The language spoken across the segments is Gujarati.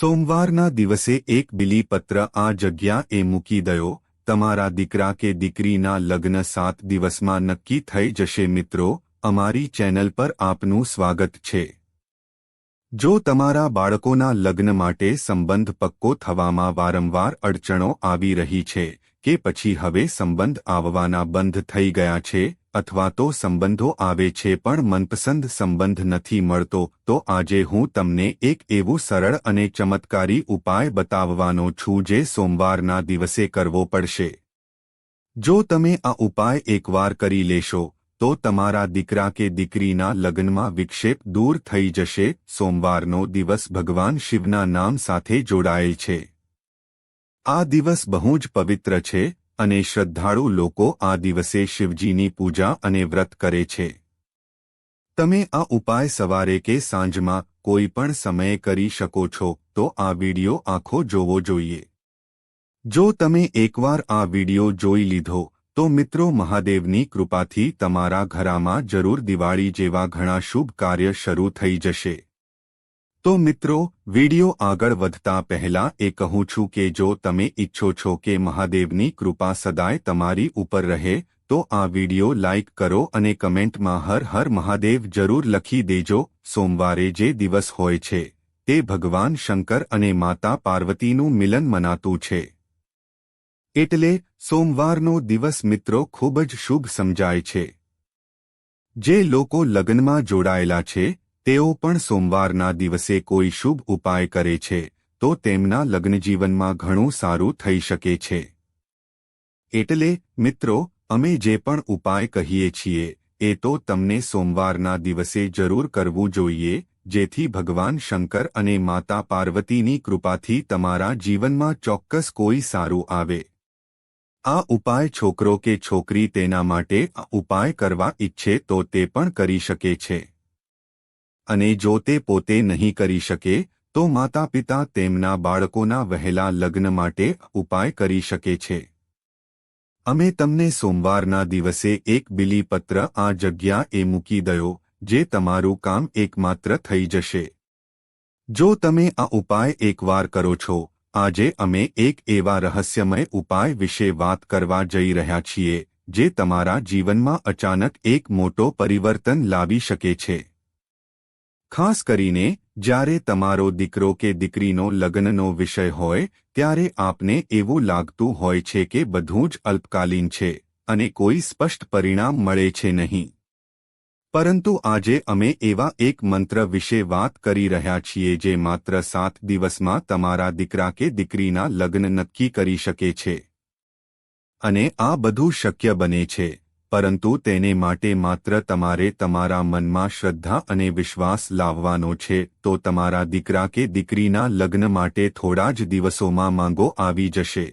સોમવારના દિવસે એક બિલીપત્ર આ જગ્યાએ મૂકી દયો, તમારા દીકરા કે દીકરીના લગ્ન સાત દિવસમાં નક્કી થઈ જશે મિત્રો, અમારી ચેનલ પર આપનું સ્વાગત છે. જો તમારા બાળકોના લગ્ન માટે સંબંધ પક્કો થવામાં વારંવાર અડચણો આવી રહી છે, કે પછી હવે સંબંધ આવવાના બંધ થઈ ગયા છે અથવા તો સંબંધો આવે છે પણ મનપસંદ સંબંધ નથી મળતો, તો આજે હું તમને એક એવું સરળ અને ચમત્કારી ઉપાય બતાવવાનો છું જે સોમવારના દિવસે કરવો પડશે. જો તમે આ ઉપાય એકવાર કરી લેશો, તો તમારા દીકરા કે દીકરીના લગ્નમાં વિક્ષેપ દૂર થઈ જશે. સોમવારનો દિવસ ભગવાન શિવના નામ સાથે જોડાયેલ છે. આ દિવસ બહુ જ પવિત્ર છે અને શ્રદ્ધાળુ લોકો આ દિવસે શિવજીની પૂજા અને વ્રત કરે છે. તમે આ ઉપાય સવારે કે સાંજમાં કોઈ પણ સમયે કરી શકો છો, તો આ વિડિયો આખો જોવો જોઈએ. જો તમે એકવાર આ વિડિયો જોઈ લીધો, તો મિત્રો મહાદેવની કૃપાથી તમારા ઘરામાં જરૂર દિવાળી જેવા ઘણા શુભ કાર્ય શરૂ થઈ જશે. તો મિત્રો, વિડિયો આગળ વધતા પહેલા એ કહું છું કે જો તમે ઈચ્છો છો કે મહાદેવની કૃપા સદાય તમારી ઉપર રહે, તો આ વિડિયો લાઇક કરો અને કમેન્ટમાં હર હર મહાદેવ જરૂર લખી દેજો. સોમવારે જે દિવસ હોય છે, તે ભગવાન શંકર અને માતા પાર્વતીનું મિલન મનાતું છે. એટલે સોમવારનો દિવસ મિત્રો ખૂબ જ શુભ સમજાય છે. જે લોકો લગ્નમાં જોડાયેલા છે તેઓ પણ સોમવારના દિવસે કોઈ શુભ ઉપાય કરે છે, તો તેમના લગ્નજીવનમાં ઘણું સારું થઈ શકે છે. એટલે, મિત્રો, અમે જે પણ ઉપાય કહીએ છીએ, એ તો તમને સોમવારના દિવસે જરૂર કરવું જોઈએ, જેથી ભગવાન શંકર અને માતા પાર્વતીની કૃપાથી તમારા જીવનમાં ચોક્કસ કોઈ સારું આવે. આ ઉપાય છોકરો કે છોકરી તેના માટે ઉપાય કરવા ઈચ્છે તો તે પણ કરી શકે છે. અને જો તે પોતે નહીં કરી શકે, તો માતા પિતા તેમના બાળકોના વહેલા લગ્ન માટે ઉપાય કરી શકે છે. અમે તમને સોમવારના દિવસે એક બિલીપત્ર આ જગ્યાએ મૂકી દયો, જે તમારું કામ એકમાત્ર થઈ જશે. જો તમે આ ઉપાય એકવાર કરો છો, આજે અમે એક એવા રહસ્યમય ઉપાય વિશે વાત કરવા જઈ રહ્યા છીએ, જે તમારા જીવનમાં અચાનક એક મોટો પરિવર્તન લાવી શકે છે. ખાસ કરીને જ્યારે તમારો દીકરો કે દીકરીનો લગ્નનો વિષય હોય, ત્યારે આપને એવું લાગતું હોય છે કે બધું જ અલ્પકાલીન છે અને કોઈ સ્પષ્ટ પરિણામ મળે છે નહીં. પરંતુ આજે અમે એવા એક મંત્ર વિશે વાત કરી રહ્યા છીએ જે માત્ર સાત દિવસમાં તમારા દીકરા કે દીકરીના લગ્ન નક્કી કરી શકે છે. અને આ બધું શક્ય બને છે. પરંતુ તેને માટે માત્ર તમારે તમારા મનમાં શ્રદ્ધા અને વિશ્વાસ લાવવાનો છે, તો તમારા દીકરા કે દીકરીના લગ્ન માટે થોડા જ દિવસોમાં માંગો આવી જશે.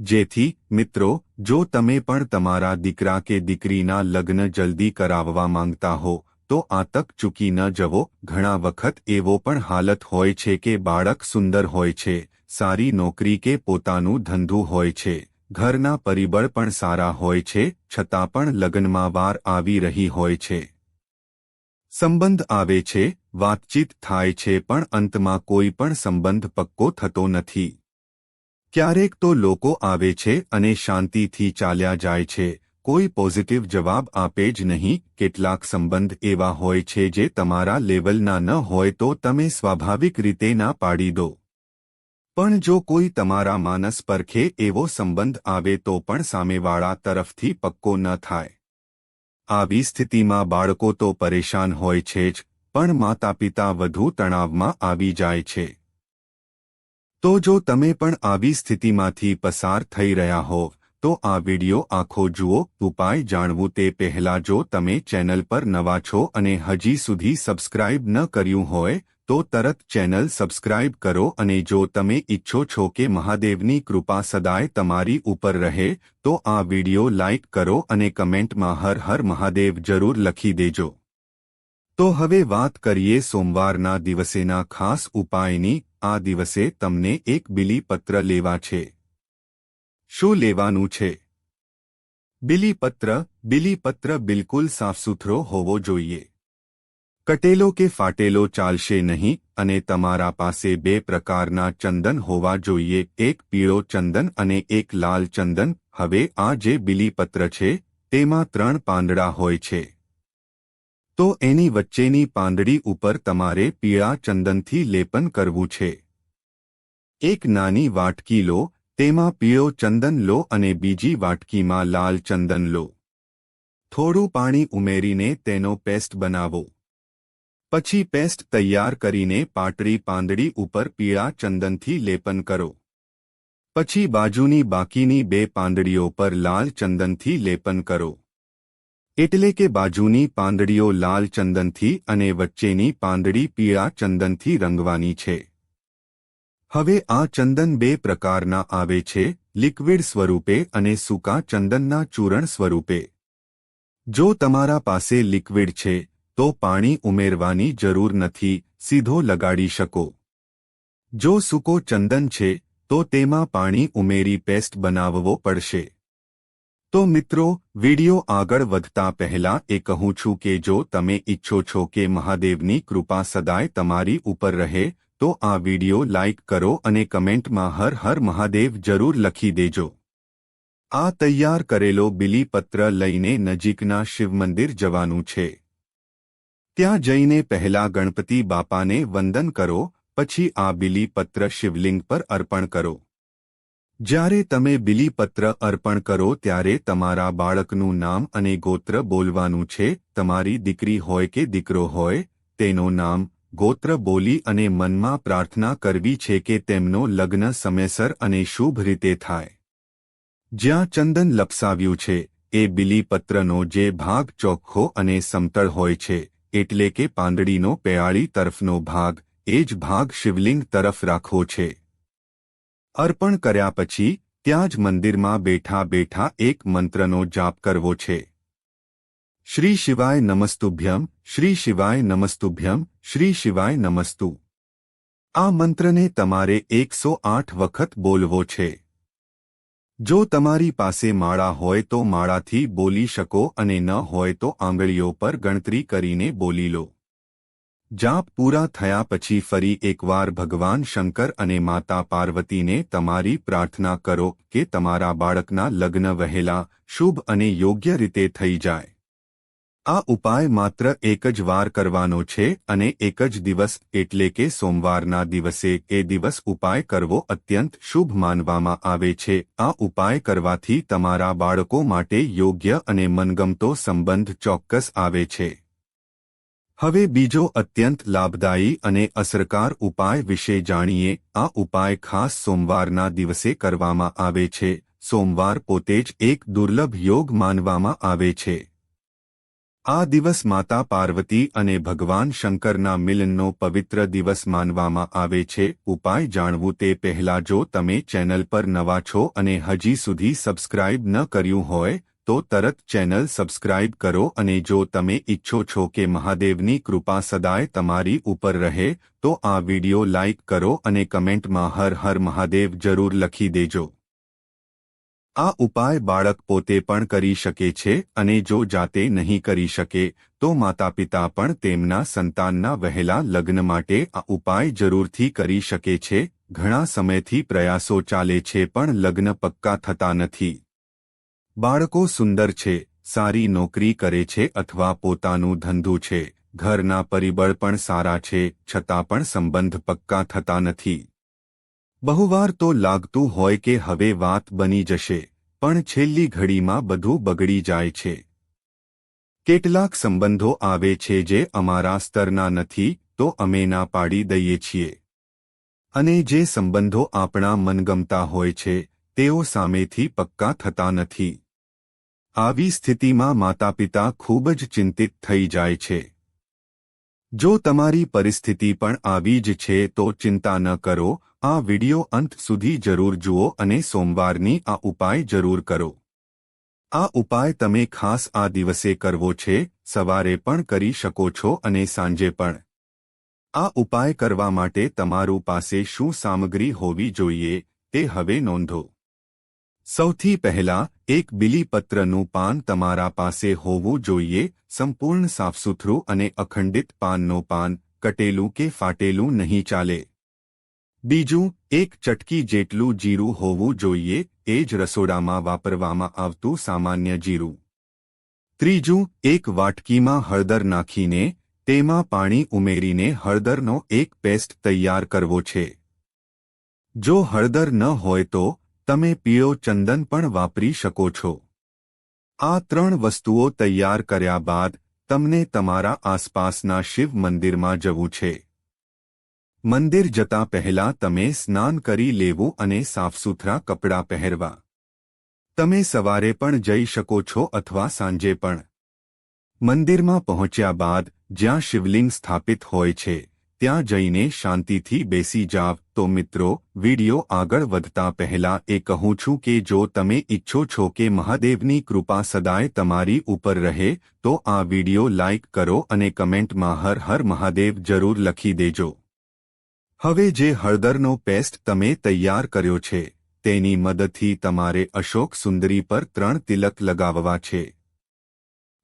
જેથી, મિત્રો, જો તમે પણ તમારા દીકરા કે દીકરીના લગ્ન જલ્દી કરાવવા માંગતા હો, તો આ તક ચૂકી ન જવો. ઘણા વખત એવો પણ હાલત હોય છે કે બાળક સુંદર હોય છે, સારી નોકરી કે પોતાનું ધંધું હોય છે. ઘરના પરિબળ પણ સારા હોય છે, છતાં પણ લગ્નમાં વાર આવી રહી હોય છે. સંબંધ આવે છે, વાતચીત થાય છે, પણ અંતમાં કોઈ પણ સંબંધ પક્કો થતો નથી. ક્યારેક તો લોકો આવે છે અને શાંતિથી ચાલ્યા જાય છે, કોઈ પોઝિટિવ જવાબ આપે જ નહીં, કેટલાક સંબંધ એવા હોય છે જે તમારા લેવલના ન હોય તો તમે સ્વાભાવિક રીતે ના પાડી દો. પણ જો કોઈ તમારા માનસ પરખે એવો સંબંધ આવે તો પણ સામેવાળા તરફથી પક્કો ન થાય. આવી સ્થિતિમાં બાળકો તો પરેશાન હોય છે જ, પણ માતા પિતા વધુ તણાવમાં આવી જાય છે. તો જો તમે પણ આવી સ્થિતિમાંથી પસાર થઈ રહ્યા હો, તો આ વિડિયો આખો જુઓ, ઉપાય જાણવું તે પહેલા જો તમે ચેનલ પર નવા છો અને હજી સુધી સબસ્ક્રાઇબ ન કર્યું હોય તો તરત ચેનલ સબસ્ક્રાઇબ કરો અને જો તમે ઈચ્છો છો કે મહાદેવની કૃપા સદાય તમારી ઉપર રહે, તો આ વિડિયો લાઇક કરો અને કમેન્ટમાં હર હર મહાદેવ જરૂર લખી દેજો. તો હવે વાત કરીએ સોમવારના દિવસેના ખાસ ઉપાયની, આ દિવસે તમને એક બિલીપત્ર લેવા છે. શું લેવાનું છે? બિલીપત્ર બિલીપત્ર બિલકુલ સાફસુથરો હોવો જોઈએ. કટેલો કે ફાટેલો ચાલશે નહીં અને તમારા પાસે બે પ્રકારના ચંદન હોવા જોઈએ, એક પીળો ચંદન અને એક લાલ ચંદન. હવે આ જે બીલીપત્ર છે, તેમાં ત્રણ પાંદડા હોય છે. તો એની વચ્ચેની પાંદડી ઉપર તમારે પીળા ચંદનથી લેપન કરવું છે. એક નાની વાટકી લો, તેમાં પીળો ચંદન લો અને બીજી વાટકીમાં લાલ ચંદન લો. થોડું પાણી ઉમેરીને તેનો પેસ્ટ બનાવો. પછી પેસ્ટ તૈયાર કરીને પાટડી પાંદડી ઉપર પીળા ચંદનથી લેપન કરો. પછી બાજુની બાકીની બે પાંદડીઓ પર લાલ ચંદનથી લેપન કરો. એટલે કે બાજુની પાંદડીઓ લાલ ચંદનથી અને વચ્ચેની પાંદડી પીળા ચંદનથી રંગવાની છે. હવે આ ચંદન બે પ્રકારના આવે છે, લિક્વિડ સ્વરૂપે અને સૂકા ચંદનના ચૂરણ સ્વરૂપે. જો તમારા પાસે લિક્વિડ છે તો પાણી ઉમેરવાની જરૂર નથી, સીધો લગાડી શકો. જો સૂકો ચંદન છે, તો તેમાં પાણી ઉમેરી પેસ્ટ બનાવવો પડશે. તો મિત્રો, વિડિયો આગળ વધતા પહેલા એ કહું છું કે જો તમે ઈચ્છો છો કે મહાદેવની કૃપા સદાય તમારી ઉપર રહે, તો આ વિડિયો લાઇક કરો અને કમેન્ટમાં હર હર મહાદેવ જરૂર લખી દેજો. આ તૈયાર કરેલો બિલીપત્ર લઈને નજીકના શિવમંદિર જવાનું છે. ત્યાં જઈને પહેલા ગણપતિ બાપાને વંદન કરો, પછી આ બિલીપત્ર શિવલિંગ પર અર્પણ કરો. જ્યારે તમે બિલીપત્ર અર્પણ કરો ત્યારે તમારા બાળકનું નામ અને ગોત્ર બોલવાનું છે, તમારી દીકરી હોય કે દીકરો હોય, તેનું નામ ગોત્ર બોલી અને મનમાં પ્રાર્થના કરવી છે કે તેમનો લગ્ન સમયસર અને શુભ રીતે થાય. જ્યાં ચંદન લપસાવ્યું છે, એ બિલીપત્રનો જે ભાગ ચોખ્ખો અને સમતળ હોય છે એટલે કે પાંદડીનો પેયાળી તરફનો ભાગ, એ જ ભાગ શિવલિંગ તરફ રાખવો છે. અર્પણ કર્યા પછી, ત્યાં જ મંદિરમાં બેઠા બેઠા એક મંત્રનો જાપ કરવો છે. શ્રી શિવાય નમસ્તુભ્યમ, શ્રી શિવાય નમસ્તુભ્યમ, શ્રી શિવાય નમસ્તુ. આ મંત્રને તમારે એકસો આઠ વખત બોલવો છે. જો તમારી પાસે માળા હોય તો માળાથી બોલી શકો અને ન હોય તો આંગળીઓ પર ગણતરી કરીને બોલી લો. જાપ પૂરા થયા પછી ફરી એકવાર ભગવાન શંકર અને માતા પાર્વતીને તમારી પ્રાર્થના કરો કે તમારા બાળકના લગ્ન વહેલા, શુભ અને યોગ્ય રીતે થઈ જાય. આ ઉપાય માત્ર એક જ વાર કરવાનો છે અને એક જ દિવસ એટલે કે સોમવારના દિવસે એ દિવસ ઉપાય કરવો અત્યંત શુભ માનવામાં આવે છે. આ ઉપાય કરવાથી તમારા બાળકો માટે યોગ્ય અને મનગમતો સંબંધ ચોક્કસ આવે છે. હવે બીજો અત્યંત લાભદાયી અને અસરકાર ઉપાય વિશે જાણીએ. આ ઉપાય ખાસ સોમવારના દિવસે કરવામાં આવે છે. સોમવાર પોતે જ એક દુર્લભ યોગ માનવામાં આવે છે. આ દિવસ માતા પાર્વતી અને ભગવાન શંકરના મિલનનો પવિત્ર દિવસ માનવામાં આવે છે. ઉપાય જાણવું તે પહેલા જો તમે ચેનલ પર નવા છો અને હજી સુધી સબસ્ક્રાઇબ ન કર્યું હોય, તો તરત ચેનલ સબસ્ક્રાઇબ કરો અને જો તમે ઈચ્છો છો કે મહાદેવની કૃપા સદાય તમારી ઉપર રહે, તો આ વિડિયો લાઇક કરો અને કમેન્ટમાં હર હર મહાદેવ જરૂર લખી દેજો. આ ઉપાય બાળક પોતે પણ કરી શકે છે અને જો જાતે નહીં કરી શકે, તો માતાપિતા પણ તેમના સંતાનના વહેલા લગ્ન માટે આ ઉપાય જરૂરથી કરી શકે છે. ઘણા સમયથી પ્રયાસો ચાલે છે પણ લગ્ન પક્કા થતા નથી. બાળકો સુંદર છે, સારી નોકરી કરે છે અથવા પોતાનું ધંધું છે. ઘરના પરિબળ પણ સારા છે, છતાં પણ સંબંધ પક્કા થતા નથી. બહુવાર તો લાગતું હોય કે હવે વાત બની જશે, પણ છેલ્લી ઘડીમાં બધું બગડી જાય છે. કેટલાક સંબંધો આવે છે જે અમારા સ્તરના નથી, તો અમે ના પાડી દઈએ છીએ. અને જે સંબંધો આપણા મનગમતા હોય છે, તેઓ સામેથી પક્કા થતા નથી. આવી સ્થિતિમાં માતાપિતા ખૂબ જ ચિંતિત થઈ જાય છે. જો તમારી પરિસ્થિતિ પણ આવી જ છે તો ચિંતા ન કરો આ વિડિયો અંત સુધી જરૂર જુઓ અને સોમવારની આ ઉપાય જરૂર કરો. આ ઉપાય તમે ખાસ આ દિવસે કરવો છે, સવારે પણ કરી શકો છો અને સાંજે પણ. આ ઉપાય કરવા માટે તમારું પાસે શું સામગ્રી હોવી જોઈએ, તે હવે નોંધો. સૌથી પહેલા, એક બિલીપત્રનું પાન તમારા પાસે હોવું જોઈએ, સંપૂર્ણ સાફસુથરું અને અખંડિત પાનનો પાન, કટેલું કે ફાટેલું નહીં ચાલે. બીજું, એક ચટકી જેટલું જીરું હોવું જોઈએ, એ જ રસોડામાં વાપરવામાં આવતું સામાન્ય જીરું. ત્રીજું, એક વાટકીમાં હળદર નાખીને, તેમાં પાણી ઉમેરીને હળદરનો એક પેસ્ટ તૈયાર કરવો છે. જો હળદર ન હોય તો, તમે પીળો ચંદન પણ વાપરી શકો છો. આ ત્રણ વસ્તુઓ તૈયાર કર્યા બાદ, તમને તમારા આસપાસના શિવ મંદિરમાં જવું છે. મંદિર જતા પહેલા તમે સ્નાન કરી લેવું અને સાફસુથરા કપડાં પહેરવા. તમે સવારે પણ જઈ શકો છો અથવા સાંજે પણ. મંદિરમાં પહોંચ્યા બાદ, જ્યાં શિવલિંગ સ્થાપિત હોય છે, ત્યાં જઈને શાંતિથી બેસી જાવ. તો મિત્રો, વિડિયો આગળ વધતા પહેલા એ કહું છું કે જો તમે ઈચ્છો છો કે મહાદેવની કૃપા સદાય તમારી ઉપર રહે, તો આ વિડિયો લાઇક કરો અને કમેન્ટમાં હર હર મહાદેવ જરૂર લખી દેજો. હવે જે હળદરનો પેસ્ટ તમે તૈયાર કર્યો છે, તેની મદદથી તમારે અશોક સુંદરી પર ત્રણ તિલક લગાવવા છે.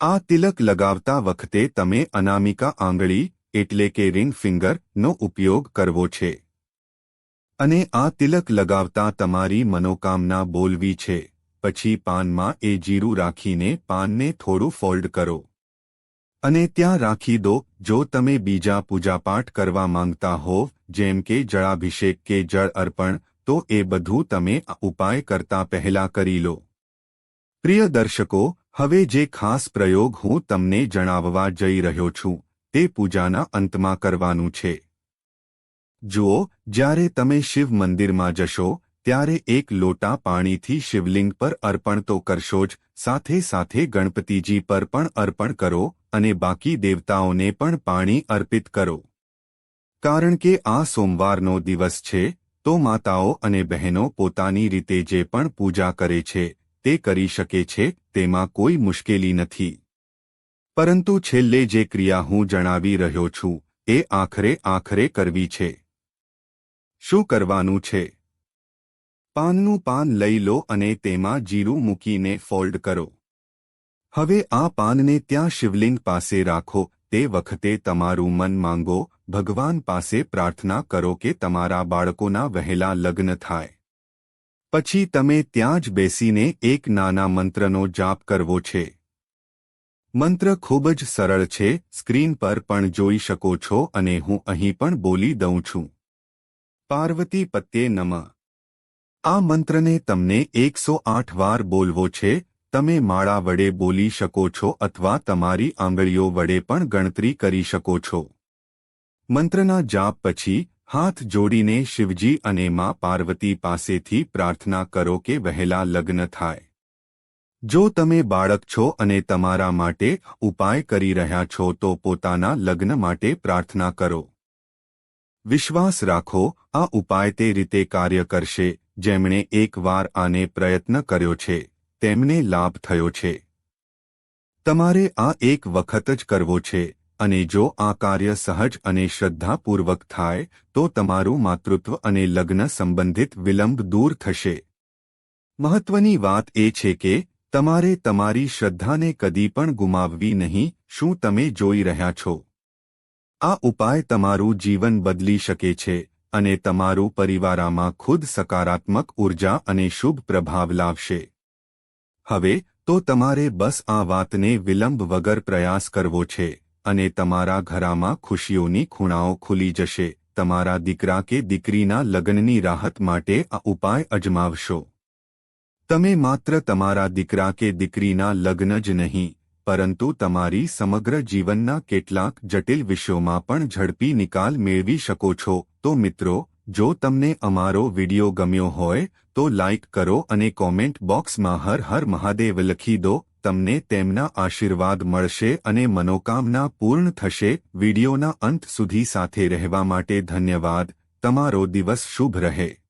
આ તિલક લગાવતા વખતે તમે અનામિકા આંગળી, એટલે કે રિંગ ફિંગરનો ઉપયોગ કરવો છે. અને આ તિલક લગાવતા તમારી મનોકામના બોલવી છે. પછી પાનમાં એ જીરું રાખીને પાનને થોડું ફોલ્ડ કરો. અને ત્યાં રાખી દો, જો તમે બીજા પૂજાપાઠ કરવા માંગતા હોવ જેમ કે જળાભિષેક કે જળ અર્પણ, તો એ બધું તમે ઉપાય કરતા પહેલા કરી લો. પ્રિય દર્શકો, હવે જે ખાસ પ્રયોગ હું તમને જણાવવા જઈ રહ્યો છું, તે પૂજાના અંતમાં કરવાનું છે. જુઓ, જ્યારે તમે શિવ મંદિરમાં જશો, ત્યારે એક લોટા પાણીથી શિવલિંગ પર અર્પણ તો કરશો જ, સાથે સાથે ગણપતિજી પર પણ અર્પણ કરો અને બાકી દેવતાઓને પણ પાણી અર્પિત કરો. કારણ કે આ સોમવારનો દિવસ છે, તો માતાઓ અને બહેનો પોતાની રીતે જે પણ પૂજા કરે છે, તે કરી શકે છે, તેમાં કોઈ મુશ્કેલી નથી. પરંતુ છેલ્લે જે ક્રિયા હું જણાવી રહ્યો છું, એ આખરે આખરે કરવી છે. શું કરવાનું છે? પાનનું પાન લઈ લો અને તેમાં જીરું મૂકીને ફોલ્ડ કરો. હવે આ પાનને ત્યાં શિવલિંગ પાસે રાખો, તે વખતે તમારું મન માંગો ભગવાન પાસે પ્રાર્થના કરો કે તમારા બાળકોના વહેલા લગ્ન થાય. પછી તમે ત્યાં જ બેસીને એક નાના મંત્રનો જાપ કરવો છે. મંત્ર ખૂબ જ સરળ છે, સ્ક્રીન પર પણ જોઈ શકો છો અને હું અહીં પણ બોલી દઉં છું. પાર્વતી પત્યે નમ. આ મંત્રને તમને એકસો આઠ વાર બોલવો છે, તમે માળા વડે બોલી શકો છો અથવા તમારી આંગળીઓ વડે પણ ગણતરી કરી શકો છો. મંત્રના જાપ પછી હાથ જોડીને શિવજી અને માં પાર્વતી પાસેથી પ્રાર્થના કરો કે વહેલા લગ્ન થાય. જો તમે બાળક છો અને તમારા માટે ઉપાય કરી રહ્યા છો તો પોતાના લગ્ન માટે પ્રાર્થના કરો. વિશ્વાસ રાખો, આ ઉપાય તે રીતે કાર્ય કરશે, જેમણે એકવાર આને પ્રયત્ન કર્યો છે, તેમને લાભ થયો છે. તમારે આ એક વખત જ કરવો છે અને જો આ કાર્ય સહજ અને શ્રદ્ધાપૂર્વક થાય, તો તમારું માતૃત્વ અને લગ્ન સંબંધિત વિલંબ દૂર થશે. મહત્વની વાત એ છે કે, તમારે તમારી શ્રદ્ધાને કદી પણ ગુમાવવી નહીં, શું તમે જોઈ રહ્યા છો? આ ઉપાય તમારું જીવન બદલી શકે છે, અને તમારું પરિવારમાં ખુદ સકારાત્મક ઊર્જા અને શુભ પ્રભાવ લાવશે. હવે, તો તમારે બસ આ વાતને વિલંબ વગર પ્રયાસ કરવો છે. અને તમારા ઘરામાં ખુશીઓની ખૂણાઓ ખુલી જશે. તમારા દીકરા કે દીકરીના લગ્નની રાહત માટે આ ઉપાય અજમાવશો. તમે માત્ર તમારા દીકરા કે દીકરીના લગ્ન જ નહીં, પરંતુ તમારી સમગ્ર જીવનના કેટલાક જટિલ વિષયોમાં પણ ઝડપી નિકાલ મેળવી શકો છો. તો મિત્રો, જો તમને અમારો વિડિયો ગમ્યો હોય, તો લાઇક કરો અને કોમેન્ટ બોક્સમાં હર હર મહાદેવ લખી દો. તમને તેમના આશીર્વાદ મળશે અને મનોકામના પૂર્ણ થશે. વિડિયોના અંત સુધી સાથે રહેવા માટે ધન્યવાદ. તમારો દિવસ શુભ રહે.